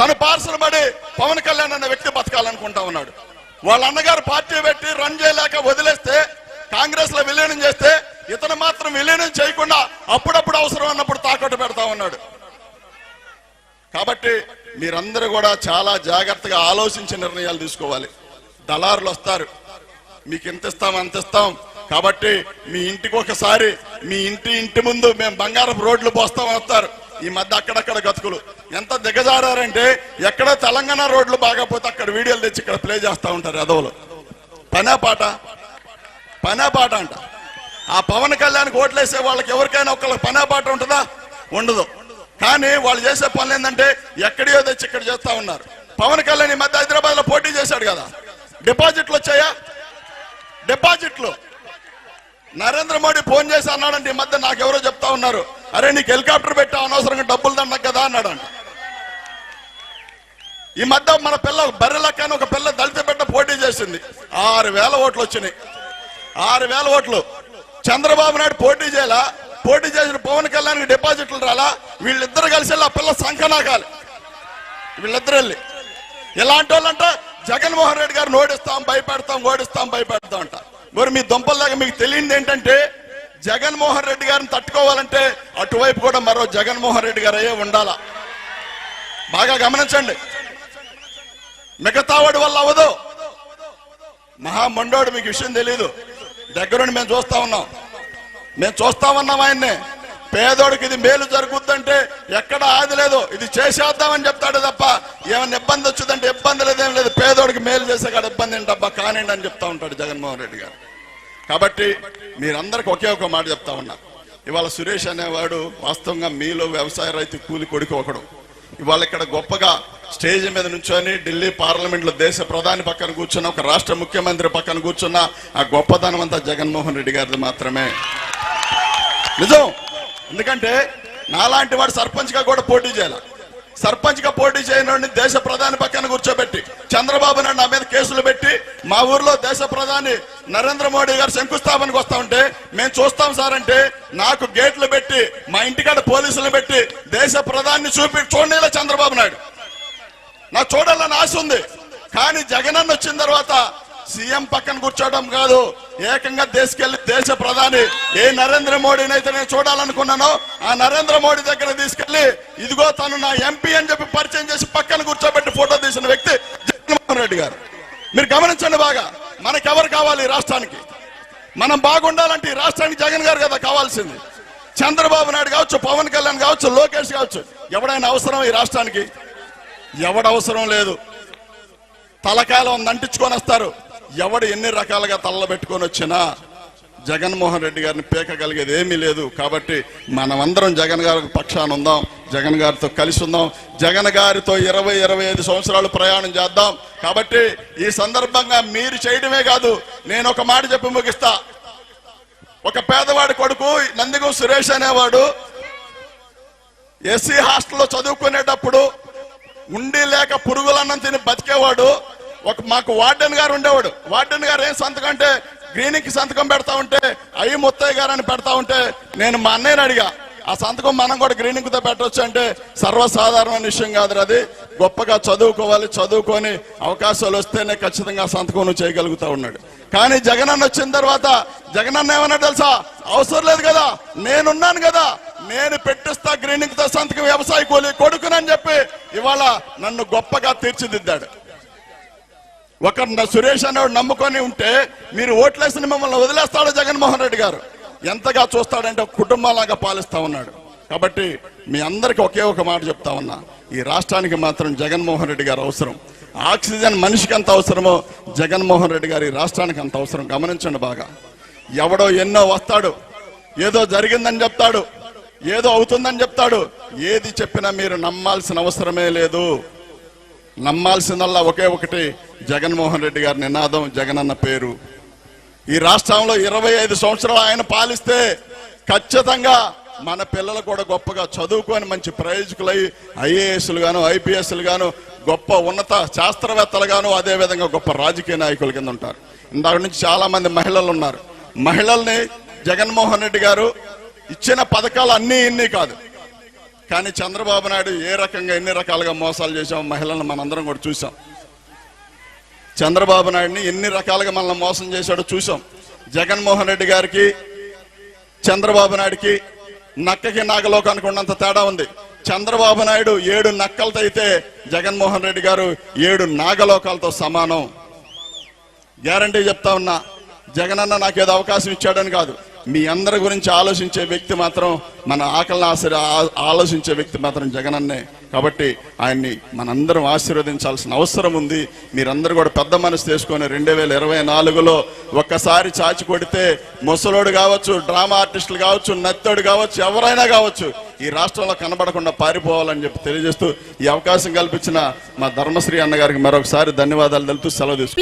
తన పార్సల్ పడి పవన్ కళ్యాణ్ అన్న వ్యక్తి బతకాలనుకుంటా ఉన్నాడు. వాళ్ళ అన్నగారు పార్టీ పెట్టి రన్ చేయలేక వదిలేస్తే కాంగ్రెస్లో విలీనం చేస్తే ఇతను మాత్రం విలీనం చేయకుండా అప్పుడప్పుడు అవసరం అన్నప్పుడు తాకట్టు పెడతా ఉన్నాడు. కాబట్టి మీరందరూ కూడా చాలా జాగ్రత్తగా ఆలోచించి నిర్ణయాలు తీసుకోవాలి. దళారులు వస్తారు. మీకు ఎంత ఇస్తాం అంత ఇస్తాం. కాబట్టి మీ ఇంటికి ఒకసారి మీ ఇంటి ఇంటి ముందు మేము బంగారపు రోడ్లు పోస్తాం వస్తారు. ఈ మధ్య అక్కడక్కడ గతుకులు. ఎంత దిగజారంటే ఎక్కడ తెలంగాణ రోడ్లు బాగాపోతే అక్కడ వీడియోలు తెచ్చి ఇక్కడ ప్లే చేస్తూ ఉంటారు యదవులు. పనే పాట? పనే పాట అంట. ఆ పవన్ కళ్యాణ్కి ఓట్లేసే వాళ్ళకి ఎవరికైనా ఒకళ్ళకి పనే పాట ఉంటుందా? ఉండదు. కానీ వాళ్ళు చేసే పనులు ఏంటంటే ఎక్కడియో తెచ్చి ఇక్కడ చేస్తూ ఉన్నారు. పవన్ కళ్యాణ్ ఈ మధ్య హైదరాబాద్లో పోటీ చేశాడు కదా. డిపాజిట్లు వచ్చాయా? నరేంద్ర మోడీ ఫోన్ చేసి అన్నాడంటే ఈ మధ్య నాకెవరో చెప్తా ఉన్నారు. అరే నీకు హెలికాప్టర్ పెట్టా అనవసరంగా డబ్బులు దండకు కదా అన్నాడంట. ఈ మధ్య మన పిల్ల బర్రెలక్కని ఒక పిల్ల దళిత బిడ్డ పోటీ చేసింది. ఆరు వేల ఓట్లు వచ్చినాయి. ఆరు వేల ఓట్లు. చంద్రబాబు నాయుడు పోటీ చేయాలా? పోటీ చేసిన పవన్ కళ్యాణ్ డిపాజిట్లు రాలా? వీళ్ళిద్దరు కలిసి ఆ పిల్ల సంఖనాకాలి వీళ్ళిద్దరు వెళ్ళి. ఇలాంటి వాళ్ళంట జగన్మోహన్ రెడ్డి గారు ఓడిస్తాం భయపెడతాం ఓడిస్తాం భయపెడతాం అంట. మరి మీ దుంపల్లాగా మీకు తెలియంది ఏంటంటే జగన్మోహన్ రెడ్డి గారిని తట్టుకోవాలంటే అటువైపు కూడా మరో జగన్మోహన్ రెడ్డి గారు అయ్యే ఉండాలా? బాగా గమనించండి. మిగతావాడి వల్ల అవ్వదు. మహామండోడు మీకు విషయం తెలియదు దగ్గరుండి మేము చూస్తా ఉన్నాం. మేము చూస్తా ఉన్నాం ఆయన్ని. పేదోడికి ఇది మేలు జరుగుద్దంటే ఎక్కడ ఆది లేదు. ఇది చేసేద్దామని చెప్తాడు తప్ప ఏమైనా ఇబ్బంది వచ్చిందంటే ఇబ్బంది లేదేం లేదు. పేదోడికి మేలు చేసే కాడ ఇబ్బంది ఏంటబ్బా కానివ్వండి అని చెప్తా ఉంటాడు జగన్మోహన్ రెడ్డి గారు. కాబట్టి మీరందరికి ఒకే ఒక మాట చెప్తా ఉన్నా. ఇవాళ సురేష్ అనేవాడు వాస్తవంగా మీలో వ్యవసాయ రైతు కూలి కొడుకు ఒకడు. ఇవాళ ఇక్కడ గొప్పగా స్టేజ్ మీద నుంచొని ఢిల్లీ పార్లమెంట్లో దేశ ప్రధాని పక్కన కూర్చున్న ఒక రాష్ట్ర ముఖ్యమంత్రి పక్కన కూర్చున్న ఆ గొప్పతనం అంతా జగన్మోహన్ రెడ్డి గారిది మాత్రమే. నిజం? ఎందుకంటే నాలాంటి వాడు సర్పంచ్గా కూడా పోటీ చేయాలి. సర్పంచ్గా పోటీ చేయని దేశ ప్రధాని పక్కన కూర్చోబెట్టి చంద్రబాబు నాయుడు నా మీద కేసులు పెట్టి మా ఊర్లో దేశ ప్రధాని నరేంద్ర మోడీ గారు శంకుస్థాపనకు వస్తా ఉంటే మేము చూస్తాం సార్ అంటే నాకు గేట్లు పెట్టి మా ఇంటికాడ పోలీసులు పెట్టి దేశ ప్రధాని చూపి చూడలేదా చంద్రబాబు నాయుడు. నాకు చూడాలని ఆశ ఉంది. కానీ జగనన్న వచ్చిన తర్వాత సీఎం పక్కన కూర్చోవడం కాదు. ఏకంగా దేశకెళ్ళి దేశ ప్రధాని ఏ నరేంద్ర మోడీని అయితే నేను చూడాలనుకున్నానో ఆ నరేంద్ర మోడీ దగ్గర తీసుకెళ్ళి ఇదిగో తను నా ఎంపీ అని చెప్పి పరిచయం చేసి పక్కన కూర్చోబెట్టి ఫోటో తీసిన వ్యక్తి జగన్మోహన్ రెడ్డి గారు. మీరు గమనించండి బాగా మనకెవరు కావాలి ఈ రాష్ట్రానికి? మనం బాగుండాలంటే ఈ రాష్ట్రానికి జగన్ గారు కదా కావాల్సింది. చంద్రబాబు నాయుడు కావచ్చు పవన్ కళ్యాణ్ కావచ్చు లోకేష్ కావచ్చు ఎవడైనా అవసరం ఈ రాష్ట్రానికి? ఎవడవసరం లేదు. తలకాయలు అంటించుకొని వస్తారు. ఎవడు ఎన్ని రకాలుగా తల్ల పెట్టుకొని వచ్చినా జగన్మోహన్ రెడ్డి గారిని పేకగలిగేది ఏమీ లేదు. కాబట్టి మనమందరం జగన్ గారి పక్షాన ఉందాం జగన్ గారితో కలిసి ఉందాం జగన్ గారితో ఇరవై ఇరవై ఐదు సంవత్సరాలు ప్రయాణం చేద్దాం. కాబట్టి ఈ సందర్భంగా మీరు చేయడమే కాదు నేను ఒక మాట చెప్పి ముగిస్తా. ఒక పేదవాడి కొడుకు నందిగం సురేష్ అనేవాడు ఎస్సీ హాస్టల్లో చదువుకునేటప్పుడు ఉండి లేక పురుగులన్నం తిని బతికేవాడు. ఒక మాకు వార్డెన్ గారు ఉండేవాడు. వార్డెన్ గారు ఏం సంతకం అంటే గ్రీనింగ్కి సంతకం పెడతా ఉంటే అయ్యి ముత్తయ్య గారు అని పెడతా ఉంటే నేను మా అన్నయ్యని అడిగా. ఆ సంతకం మనం కూడా గ్రీనింగ్తో పెట్టవచ్చు అంటే సర్వసాధారణమైన విషయం కాదు అది. గొప్పగా చదువుకోవాలి చదువుకొని అవకాశాలు వస్తేనే ఖచ్చితంగా సంతకం నువ్వు చేయగలుగుతా ఉన్నాడు. కానీ జగనన్న వచ్చిన తర్వాత జగనన్న ఏమన్నా తెలుసా? అవసరం లేదు కదా నేనున్నాను కదా నేను పెట్టిస్తా గ్రీనింగ్తో సంతకం వ్యవసాయ కూలి కొడుకునని చెప్పి ఇవాళ నన్ను గొప్పగా తీర్చిదిద్దాడు. ఒక సురేష్ అనేవాడు నమ్ముకొని ఉంటే మీరు ఓట్లేసిన మిమ్మల్ని వదిలేస్తాడు జగన్మోహన్ రెడ్డి గారు. ఎంతగా చూస్తాడంటే కుటుంబంలాగా పాలిస్తా ఉన్నాడు. కాబట్టి మీ అందరికి ఒకే ఒక మాట చెప్తా ఉన్నా. ఈ రాష్ట్రానికి మాత్రం జగన్మోహన్ రెడ్డి గారు అవసరం. ఆక్సిజన్ మనిషికి ఎంత అవసరమో జగన్మోహన్ రెడ్డి గారు ఈ రాష్ట్రానికి అంత అవసరం. గమనించండి బాగా. ఎవడో ఎన్నో వస్తాడు. ఏదో జరిగిందని చెప్తాడు. ఏదో అవుతుందని చెప్తాడు. ఏది చెప్పినా మీరు నమ్మాల్సిన అవసరమే లేదు. నమ్మాల్సిందల్లా ఒకే ఒకటి జగన్మోహన్ రెడ్డి గారి నినాదం జగనన్న పేరు. ఈ రాష్ట్రంలో ఇరవై ఐదు సంవత్సరాలు ఆయన పాలిస్తే ఖచ్చితంగా మన పిల్లలు కూడా గొప్పగా చదువుకొని మంచి ప్రయోజకులై ఐఏఎస్లు గాను ఐపీఎస్లు గాను గొప్ప ఉన్నత శాస్త్రవేత్తలు గాను అదే విధంగా గొప్ప రాజకీయ నాయకుల కింద ఉంటారు. ఇందాక నుంచి చాలా మంది మహిళలు ఉన్నారు. మహిళల్ని జగన్మోహన్ రెడ్డి గారు ఇచ్చిన పథకాలు అన్నీ ఇన్ని కాదు. కానీ చంద్రబాబు నాయుడు ఏ రకంగా ఎన్ని రకాలుగా మోసాలు చేశాం మహిళలను మనందరం కూడా చూసాం చంద్రబాబు నాయుడిని ఎన్ని రకాలుగా మనల్ని మోసం చేశాడో చూసాం జగన్మోహన్ రెడ్డి గారికి చంద్రబాబు నాయుడికి నక్కకి నాగలోకానికి ఉన్నంత తేడా ఉంది. చంద్రబాబు నాయుడు ఏడు నక్కలతో అయితే జగన్మోహన్ రెడ్డి గారు ఏడు నాగలోకాలతో సమానం. గ్యారంటీ చెప్తా ఉన్నా జగనన్న నాకు ఏదో అవకాశం ఇచ్చాడని కాదు. మీ అందరి గురించి ఆలోచించే వ్యక్తి మాత్రం మన ఆకలిని ఆశ్ర ఆలోచించే వ్యక్తి మాత్రం జగనన్నే. కాబట్టి ఆయన్ని మనందరం ఆశీర్వదించాల్సిన అవసరం ఉంది. మీరందరూ కూడా పెద్ద మనసు తీసుకొని రెండు వేల ఇరవై నాలుగులో ఒక్కసారి చాచి కొడితే ముసలోడు కావచ్చు డ్రామా ఆర్టిస్టులు కావచ్చు నత్తోడు కావచ్చు ఎవరైనా కావచ్చు ఈ రాష్ట్రంలో కనబడకుండా పారిపోవాలని చెప్పి తెలియజేస్తూ ఈ అవకాశం కల్పించిన మా ధర్మశ్రీ అన్నగారికి మరొకసారి ధన్యవాదాలు తెలుపుతూ సెలవు తీసుకు